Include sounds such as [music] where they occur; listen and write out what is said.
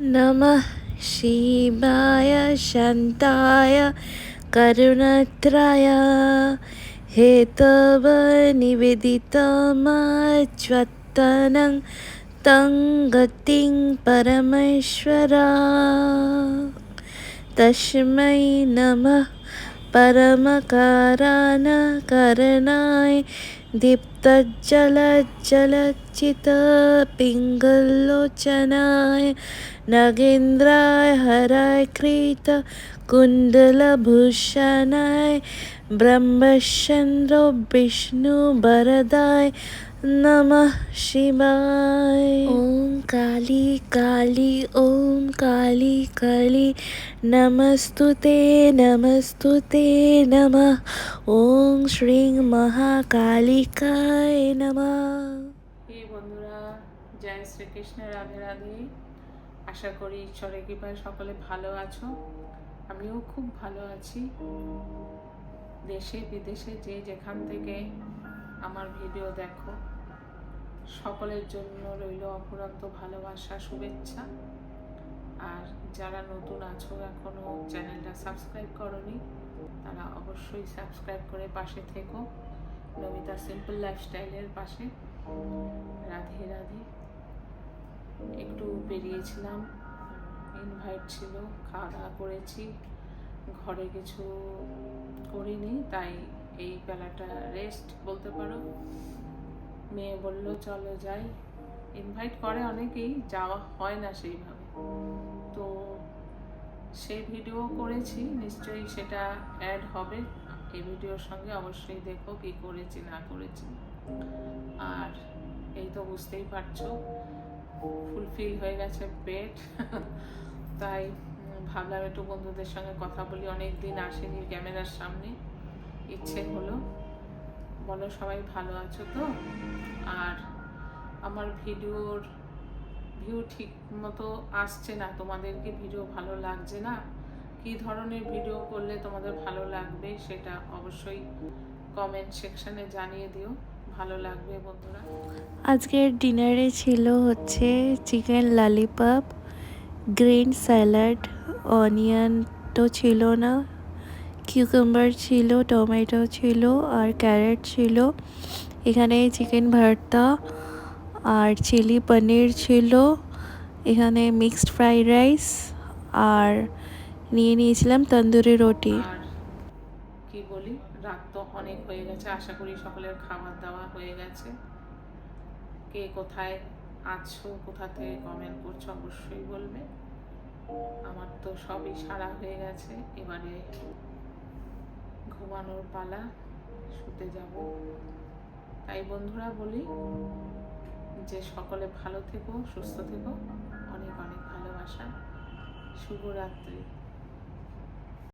नमः शिवाय शान्ताय करुणत्राय। हेतव निवेदितमच्वत्तनं तं गतिं परमेश्वरा। तस्मै नमः परमकारानकरणाय दीप्तज्जलज्जलच्चितपिङ्गलोचनाय नगेन्द्राय हराय कृत कुण्डलभूषणाय ब्रह्मचन्द्रो विष्णुवरदाय नमः शिवाय ॐ काली काली ॐ काली काली नमस्तु ते नमस्तु ते नमः ॐ श्रीं महाकालिकाय नमः এই বন্ধুরা জয় শ্রীকৃষ্ণ রাধে রাধে আশা করি ঈশ্বরের কৃপায় সকলে ভালো আছো আমিও খুব ভালো আছি দেশে বিদেশে যে যেখান থেকে আমার ভিডিও দেখো সকলের জন্য রইল অফুরন্ত ভালোবাসা শুভেচ্ছা আর যারা নতুন আছো এখনও চ্যানেলটা সাবস্ক্রাইব করনি, তারা অবশ্যই সাবস্ক্রাইব করে পাশে থেকো। নমিতা সিম্পল লাইফস্টাইলের পাশে। রাধে রাধে। একটু বেরিয়েছিলাম ইনভাইট ছিল খাওয়া দাওয়া করেছি। ঘরে কিছু করিনি, তাই এই বেলাটা রেস্ট বলতে পারো। মেয়ে বলল, চলো যাই। ইনভাইট করে অনেকেই, যাওয়া হয় না সেইভাবে। তো সেই ভিডিও করেছি, নিশ্চয়ই সেটা অ্যাড হবে। এই ভিডিওর সঙ্গে অবশ্যই দেখো কি করেছি, না করেছি। আর এই তো বুঝতেই পারছ ফুলফিল হয়ে গেছে পেট। [laughs] তাই ভাবলাম একটু বন্ধুদের সঙ্গে কথা বলি অনেক দিন আসেনি ক্যামেরার সামনে, ইচ্ছে হলো। বলো সবাই ভালো আছো তো? আর আমার ভিডিওর ভিউ ঠিক মতো আসছে না তোমাদের কি ভিডিও ভালো লাগছে না? কি ধরনের ভিডিও করলে তোমাদের ভালো লাগবে সেটা অবশ্যই কমেন্ট সেকশনে জানিয়ে দিও, ভালো লাগবে বন্ধুরা। আজকের ডিনারে ছিল হচ্ছে chicken lollipop green salad onion তো ছিল না কিউকাম্বার ছিল টমেটো ছিল, আর ক্যারেট ছিল। এখানে চিকেন ভর্তা আর চিলি পনির ছিল, এখানে মিক্সড ফ্রাইড রাইস আর নিয়ে নিয়েছিলাম তন্দুরি রুটি। কি বলি, রাত তো অনেক হয়ে গেছে, আশা করি সকলের খাবার দাওয়া হয়ে গেছে। কে কোথায় আছো, কোথা থেকে কমেন্ট করছ অবশ্যই বলবে। আমার তো সবই সারা হয়ে গেছে, এবারে ঘুমানোর পালা, শুতে যাব। তাই বন্ধুরা বলি যে সকলে ভালো থেকো সুস্থ থেকো। অনেক অনেক ভালোবাসা। শুভরাত্রি।